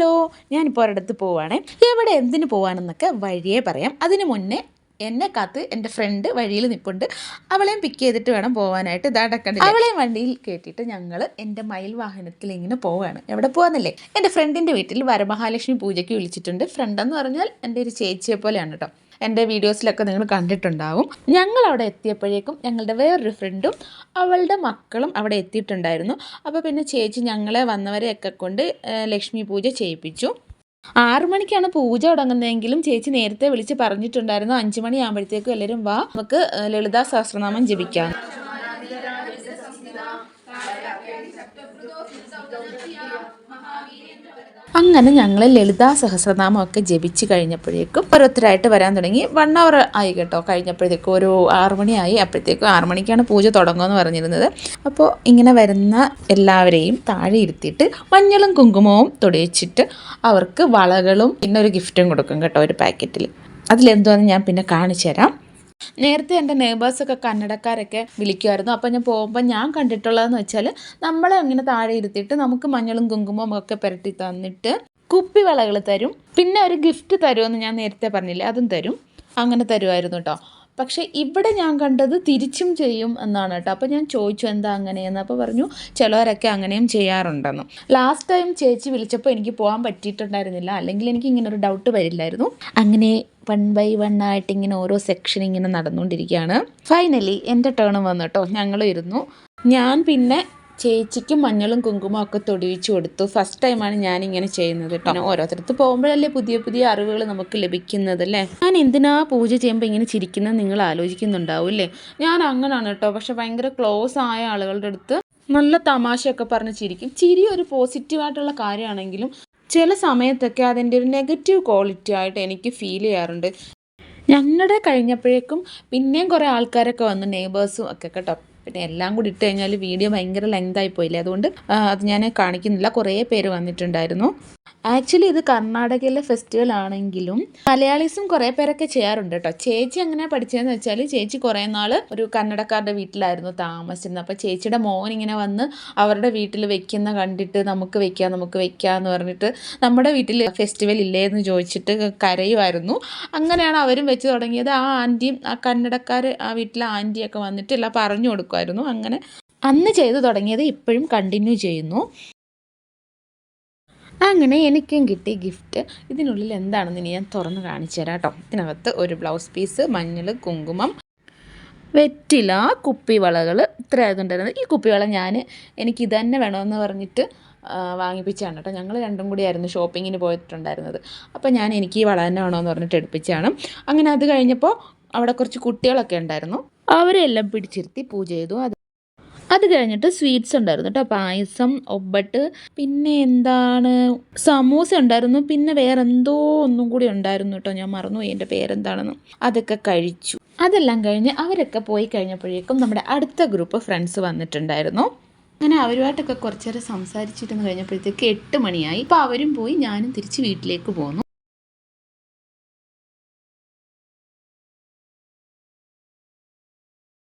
Hello ഞാനിപ്പോൾ ഒരിടത്ത് പോവാണേ. എവിടെ എന്തിനു പോവാണെന്നൊക്കെ വഴിയേ പറയാം. അതിന് മുന്നേ എന്നെ കാത്ത് എന്റെ ഫ്രണ്ട് വഴിയിൽ നിൽപ്പുണ്ട് അവളെയും പിക്ക് ചെയ്തിട്ട് വേണം പോകാനായിട്ട് ഇതാടക്കണ്ട അവളെയും വണ്ടിയിൽ കയറ്റിയിട്ട് ഞങ്ങൾ എന്റെ മയിൽ വാഹനത്തിൽ ഇങ്ങനെ പോവുകയാണ് എവിടെ പോകാന്നല്ലേ എന്റെ ഫ്രണ്ടിന്റെ വീട്ടിൽ വരമഹാലക്ഷ്മി പൂജയ്ക്ക് വിളിച്ചിട്ടുണ്ട്. ഫ്രണ്ടെന്ന് പറഞ്ഞാൽ എന്റെ ഒരു ചേച്ചിയെ പോലെയാണ് കേട്ടോ എന്റെ വീഡിയോസിലൊക്കെ നിങ്ങൾ കണ്ടിട്ടുണ്ടാവും. ഞങ്ങൾ അവിടെ എത്തിയപ്പോഴേക്കും ഞങ്ങളുടെ വേറൊരു ഫ്രണ്ടും അവളുടെ മക്കളും അവിടെ എത്തിയിട്ടുണ്ടായിരുന്നു. അപ്പോൾ പിന്നെ ചേച്ചി ഞങ്ങളെ വന്നവരെയൊക്കെ കൊണ്ട് ലക്ഷ്മി പൂജ ചെയ്യിപ്പിച്ചു. ആറു മണിക്കാണ് പൂജ തുടങ്ങുന്നതെങ്കിലും ചേച്ചി നേരത്തെ വിളിച്ച് പറഞ്ഞിട്ടുണ്ടായിരുന്നു. അഞ്ചു മണിയാകുമ്പോഴത്തേക്കും എല്ലാവരും വാ നമുക്ക് ലളിതാ സഹസ്രനാമം ജപിക്കാം. അങ്ങനെ ഞങ്ങൾ ലളിതാ സഹസ്രനാമം ഒക്കെ ജപിച്ച് കഴിഞ്ഞപ്പോഴേക്കും ഓരോരുത്തരായിട്ട് വരാൻ തുടങ്ങി. വൺ അവർ ആയി കേട്ടോ കഴിഞ്ഞപ്പോഴത്തേക്കും. ഒരു ആറു മണിയായി. അപ്പോഴത്തേക്കും ആറു മണിക്കാണ് പൂജ തുടങ്ങുമെന്ന് പറഞ്ഞിരുന്നത്. അപ്പോൾ ഇങ്ങനെ വരുന്ന എല്ലാവരെയും താഴെ ഇരുത്തിയിട്ട് മഞ്ഞളും കുങ്കുമവും തൊടിയിച്ചിട്ട് അവർക്ക് വളകളും പിന്നെ ഒരു ഗിഫ്റ്റും കൊടുക്കും കേട്ടോ ഒരു പാക്കറ്റിൽ അതിലെന്തോന്ന് ഞാൻ പിന്നെ കാണിച്ചു തരാം നേരത്തെ എന്റെ നെയ്ബേഴ്സൊക്കെ കന്നഡക്കാരൊക്കെ വിളിക്കുമായിരുന്നു അപ്പോൾ ഞാൻ പോകുമ്പോൾ ഞാൻ കണ്ടിട്ടുള്ളതെന്ന് വെച്ചാൽ നമ്മളെ ഇങ്ങനെ താഴെ ഇരുത്തിയിട്ട് നമുക്ക് മഞ്ഞളും കുങ്കുമവും ഒക്കെ പുരട്ടി തന്നിട്ട് കുപ്പി കുപ്പിവളകൾ തരും. പിന്നെ ഒരു ഗിഫ്റ്റ് തരുമെന്ന് ഞാൻ നേരത്തെ പറഞ്ഞില്ലേ അതും തരും. അങ്ങനെ തരുമായിരുന്നു കേട്ടോ. പക്ഷേ ഇവിടെ ഞാൻ കണ്ടത് തിരിച്ചും ചെയ്യും എന്നാണ് കേട്ടോ. അപ്പോൾ ഞാൻ ചോദിച്ചു എന്താ അങ്ങനെയെന്ന്? അപ്പോൾ പറഞ്ഞു ചിലവരൊക്കെ അങ്ങനെയും ചെയ്യാറുണ്ടെന്ന്. ലാസ്റ്റ് ടൈം ചേച്ചി വിളിച്ചപ്പോൾ എനിക്ക് പോകാൻ പറ്റിയിട്ടുണ്ടായിരുന്നില്ല. അല്ലെങ്കിൽ എനിക്ക് ഇങ്ങനെ ഒരു ഡൗട്ട് വരില്ലായിരുന്നു. അങ്ങനെ വൺ ബൈ വൺ ആയിട്ട് ഇങ്ങനെ ഓരോ സെക്ഷൻ ഇങ്ങനെ നടന്നുകൊണ്ടിരിക്കുകയാണ്. ഫൈനലി എന്റെ ടേൺ വന്നു കേട്ടോ. ഞങ്ങളും ഇരുന്നു. ഞാൻ പിന്നെ ചേച്ചിക്ക് മഞ്ഞളും കുങ്കുമവും ഒക്കെ തൊടിയിച്ചു കൊടുത്തു. ഫസ്റ്റ് ടൈമാണ് ഞാൻ ഇങ്ങനെ ചെയ്യുന്നത്. കേട്ടോ ഓരോരുത്തരത്ത് പോകുമ്പോഴല്ലേ പുതിയ പുതിയ അറിവുകൾ നമുക്ക് ലഭിക്കുന്നത് അല്ലേ? ഞാൻ എന്തിനാ പൂജ ചെയ്യുമ്പോൾ ഇങ്ങനെ ചിരിക്കുന്നത് നിങ്ങൾ ആലോചിക്കുന്നുണ്ടാവും അല്ലേ ഞാൻ അങ്ങനെയാണ് കേട്ടോ. പക്ഷെ ഭയങ്കര ക്ലോസ് ആയ ആളുകളുടെ അടുത്ത് നല്ല തമാശയൊക്കെ പറഞ്ഞ് ചിരിക്കും. ചിരി ഒരു പോസിറ്റീവായിട്ടുള്ള കാര്യമാണെങ്കിലും ചില സമയത്തൊക്കെ അതിന്റെ ഒരു നെഗറ്റീവ് ക്വാളിറ്റി ആയിട്ട് എനിക്ക് ഫീൽ ചെയ്യാറുണ്ട്. ഞങ്ങളുടെ കഴിഞ്ഞപ്പോഴേക്കും പിന്നെയും കുറേ ആൾക്കാരൊക്കെ വന്നു നെയ്ബേഴ്സും ഒക്കെ കേട്ടോ. പിന്നെ എല്ലാം കൂടി ഇട്ട് കഴിഞ്ഞാൽ വീഡിയോ ഭയങ്കര ലെങ്തായി പോയില്ലേ? അതുകൊണ്ട് അത് ഞാൻ കാണിക്കുന്നില്ല. കുറേ പേര് വന്നിട്ടുണ്ടായിരുന്നു. ആക്ച്വലി ഇത് കർണാടകയിലെ ഫെസ്റ്റിവൽ ആണെങ്കിലും മലയാളീസും കുറേ പേരൊക്കെ ചെയ്യാറുണ്ട് കേട്ടോ ചേച്ചി എങ്ങനെ പഠിച്ചതെന്ന് വെച്ചാൽ ചേച്ചി കുറേ നാൾ ഒരു കന്നഡക്കാരുടെ വീട്ടിലായിരുന്നു താമസിച്ചിരുന്നത്. അപ്പോൾ ചേച്ചിയുടെ മോൻ ഇങ്ങനെ വന്ന് അവരുടെ വീട്ടിൽ വെക്കുന്ന കണ്ടിട്ട് നമുക്ക് വെക്കാം നമുക്ക് വെക്കാം എന്ന് പറഞ്ഞിട്ട് നമ്മുടെ വീട്ടിൽ ഫെസ്റ്റിവൽ ഇല്ലേ എന്ന് ചോദിച്ചിട്ട് കരയുമായിരുന്നു. അങ്ങനെയാണ് അവരും വെച്ച് തുടങ്ങിയത്. ആ ആന്റിയും ആ കന്നഡക്കാർ ആ വീട്ടിലെ ആന്റിയൊക്കെ വന്നിട്ട് എല്ലാം പറഞ്ഞു കൊടുക്കുമായിരുന്നു അങ്ങനെ അന്ന് ചെയ്തു തുടങ്ങിയത് ഇപ്പോഴും കണ്ടിന്യൂ ചെയ്യുന്നു. അങ്ങനെ എനിക്കും കിട്ടി ഗിഫ്റ്റ് ഇതിനുള്ളിൽ എന്താണെന്ന് ഇനി ഞാൻ തുറന്ന് കാണിച്ചു തരാം കേട്ടോ. ഇതിനകത്ത് ഒരു ബ്ലൗസ് പീസ് മഞ്ഞൾ കുങ്കുമം വെറ്റില കുപ്പിവളകൾ. ഇത്ര ആയതുണ്ടായിരുന്നത് ഈ കുപ്പിവള ഞാൻ എനിക്ക് ഇതന്നെ തന്നെ വേണമെന്ന് പറഞ്ഞിട്ട് വാങ്ങിപ്പിച്ചാണ് കേട്ടോ. ഞങ്ങൾ രണ്ടും കൂടിയായിരുന്നു ഷോപ്പിങ്ങിന് പോയിട്ടുണ്ടായിരുന്നത്. അപ്പോൾ ഞാൻ എനിക്ക് ഈ വള തന്നെ വേണമെന്ന് പറഞ്ഞിട്ട് എടുപ്പിച്ചാണ് അങ്ങനെ അത് കഴിഞ്ഞപ്പോൾ അവിടെ കുറച്ച് കുട്ടികളൊക്കെ ഉണ്ടായിരുന്നു. അവരെല്ലാം പിടിച്ചിരുത്തി പൂജ ചെയ്തു. അത് അത് കഴിഞ്ഞിട്ട് സ്വീറ്റ്സ് ഉണ്ടായിരുന്നു കേട്ടോ. പായസം ഒബട്ട് പിന്നെ എന്താണ് സമൂസ ഉണ്ടായിരുന്നു. പിന്നെ വേറെ എന്തോ ഒന്നും കൂടി ഉണ്ടായിരുന്നു കേട്ടോ. ഞാൻ മറന്നു എന്റെ പേരെന്താണെന്ന്. അതൊക്കെ കഴിച്ചു. അതെല്ലാം കഴിഞ്ഞ് അവരൊക്കെ പോയി കഴിഞ്ഞപ്പോഴേക്കും നമ്മുടെ അടുത്ത ഗ്രൂപ്പ് ഫ്രണ്ട്സ് വന്നിട്ടുണ്ടായിരുന്നു. അങ്ങനെ അവരുമായിട്ടൊക്കെ കുറച്ചേരം സംസാരിച്ചിരുന്ന് കഴിഞ്ഞപ്പോഴത്തേക്ക് എട്ട് മണിയായി. അപ്പോൾ അവരും പോയി ഞാനും തിരിച്ച് വീട്ടിലേക്ക് പോന്നു.